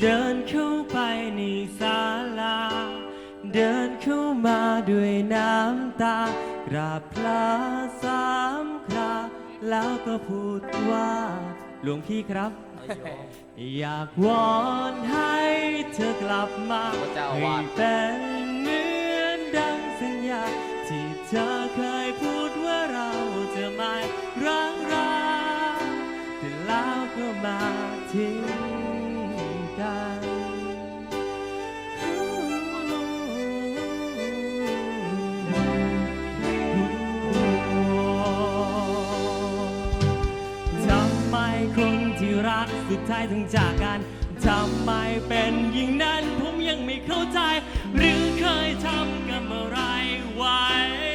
เดินเข้าไปในศาลา เดินเข้ามาด้วยน้ำตากราบพระสามครา แล้วก็พูดว่า หลวงพี่ครับ อยากวอนให้เธอกลับมาให้เป็นเหมือนดังสัญญา ที่เธอเคยพูดว่าเราจะไม่รังราแต่แล้วก็มาทิ้งายถึงจากกันทำไมเป็นอย่างนั้นผมยังไม่เข้าใจ หรือเคยทำกับอะไรไว้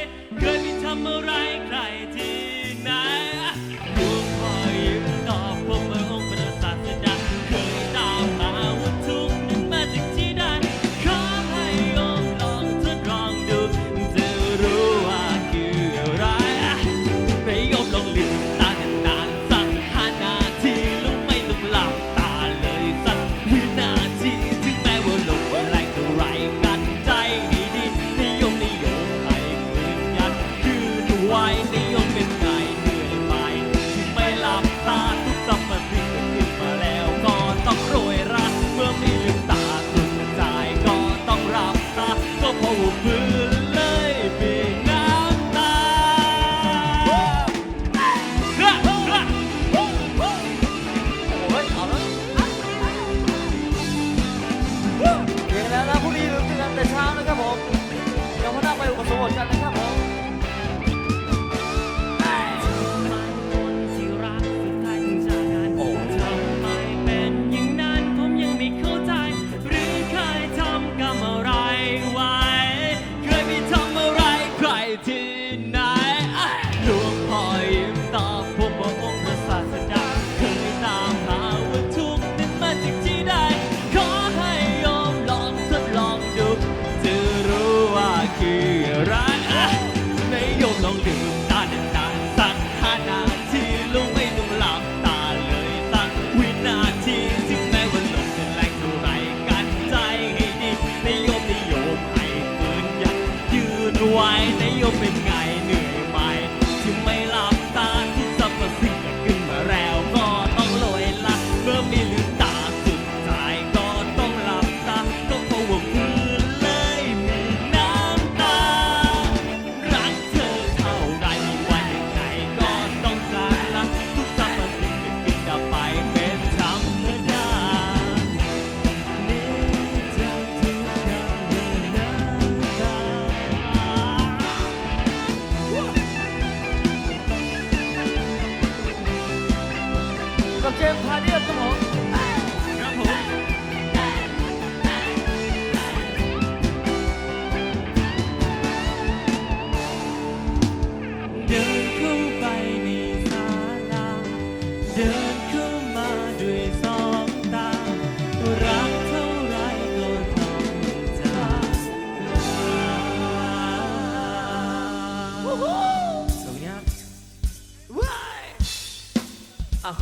ไว้ในยมเป็นไง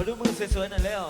ดูมือสวยๆหน่อยแล้ว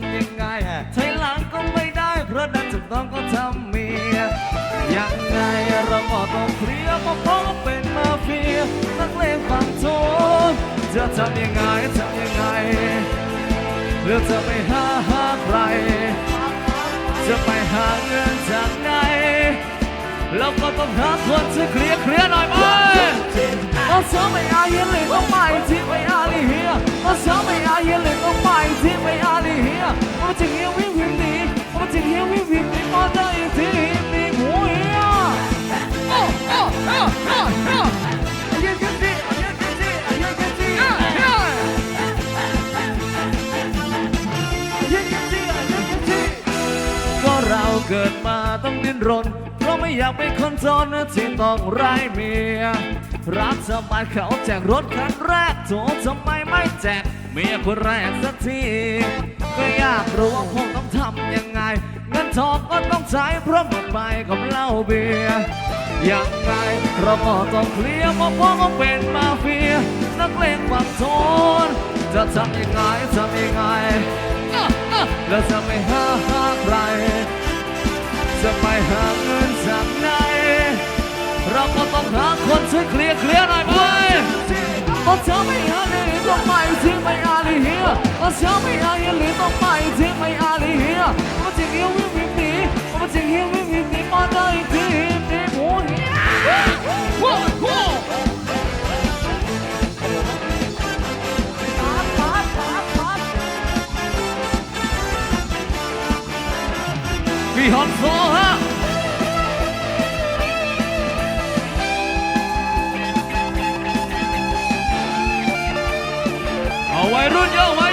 ำยังไงใช้หลังก็ไม่ได้เพราะนั้นจะต้องก็ทำเมียยังไงเราก็ต้องเคลียร์เพราะผมเป็นมาเฟียนักเลงฝั่งทนจะทำยังไงทำยังไงหรือจะไปหาหาใคร จะไปหาเงินจากไหนเราก็ต้องหาคนช่วยเคลียร์เคลียร์หน่อยไหม 我想被阿爷嚟到卖钱俾阿里希啊！我想被阿爷嚟到卖钱俾阿里希啊！我净要 win win 你，我净要 win win 你，我真系知你唔会啊！哦哦哦哦哦！阿爷嘅知，阿爷嘅知，阿爷嘅知，阿爷嘅知，阿爷嘅知。ก็เราเกิดมาต้องดิ้นรน เพราะไม่อยากเป็นคนจนที่ต้องไร้เมีย รักสบายเขาแจกรถคันแรกโถทำไมไม่แจกเมียคนแรกสักที ก็อยากรู้ว่าผมต้องทำยังไงเงินทองก็ต้องใช้เพราะหมดไปกับเหล้าเบียร์ยังไงเราก็ต้องเคลียร์เพราะพ่อก็เป็นมาเฟียนักเลงฝั่งทนจะทำยังไงทำยังไงแล้วจะไม่หาหาใครจะไปหาเงินจากไหน เราก็ต้องหาคนช่วยเคลียร์เคลียร์หน่อยไหมต้องเช้าไม่อาลีต้องไปทิ้งไม่อาลีเฮียต้องเช้าไม่อาลีต้องไปทิ้งไม่อาลีเฮียมาจริงเฮียวิ่งวิ่งหนีเราจริงเฮียวิ่งวิ่งหนีมาได้ทีนี่หมูเฮียพี่ฮอนโซฮะ ไว้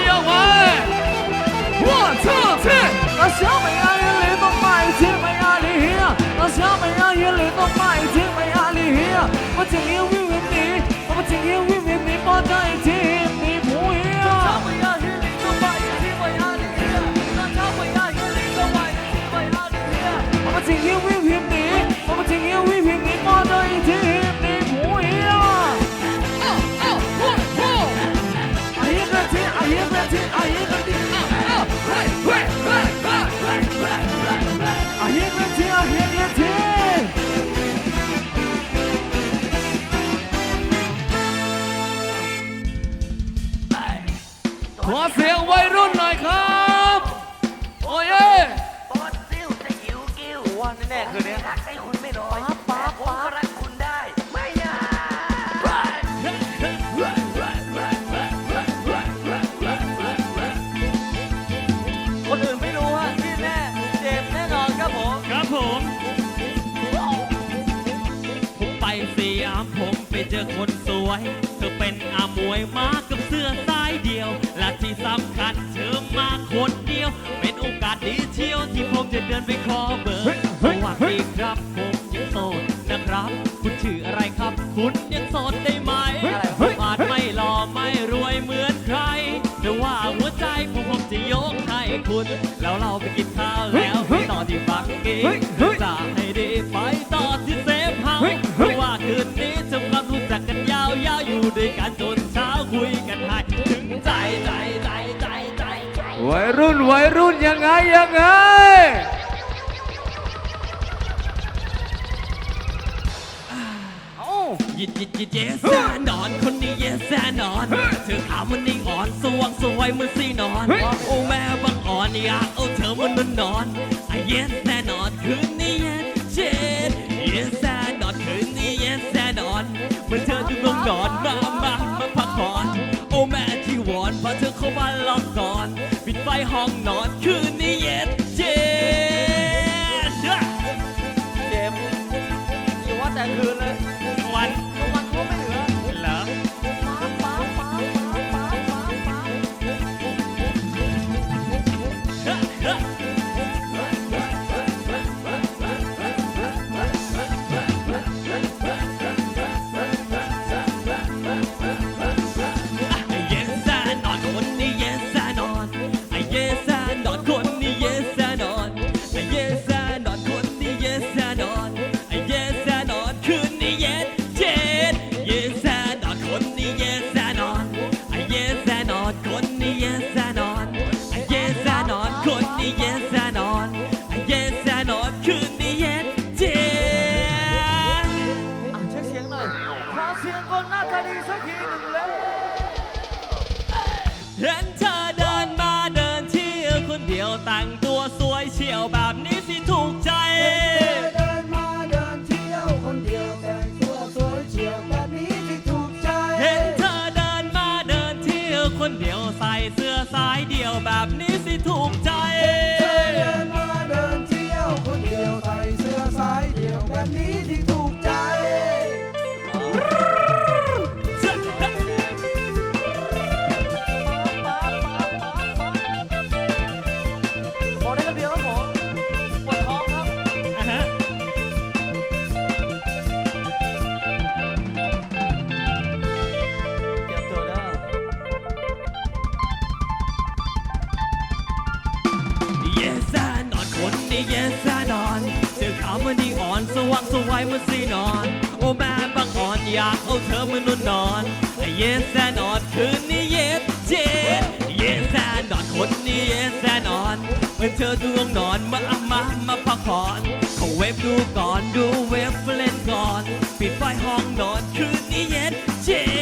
เสียงวัยรุ่นหน่อยครับ โอ้ยปอดซิ่วจะหิวกิ้วว่าแน่ๆคืนนี้รักให้คุณไม่น้อยแต่ผมก็รักคุณได้ ไม่ยากคนอื่นไม่รู้ฮะที่แน่เจ็บแน่นอนครับผม ครับผม ผมไปสยามผมไปเจอคนสวย เธอเป็นอามวยมากั ที่ผ รุ่นวัยรุ่นยังไงยังไง ยิดยิดยิดเยสแน่นอน คนนี้เยสแน่นอน เธอขาวมันนิ่งอ่อน สว่างสวยเหมือนสีนอน โอ้แม่บังอ่อนอยากเอาเธอมันนอนนอนไอ้เยสแน่นอน คืนนี้เยสเจ็ดเยสแน่นอน คืนนี้เยสแน่นอนเมื่อเธอจะต้องนอน มามามาพักผ่อน โอ้แม่ที่วอนพาเธอเข้ามาล็อกก่อนปิด ไฟห้องนอนคืน เ see yes and on เจอขาวมันดีอ่อน สว่างสวยมันสีนอน โอ้แม่บางอ่อนอยากเอาเธอมานอนนอน yes สานอนคืนนี้ yes yes yes and on คนนี้ yes and on เมื่อเธอดวงนอนมาอามามาพักผ่อนเขาเว็บดูก่อนดูเว็บเล่นก่อน ปิดไฟห้องนอนคืนนี้เยส yes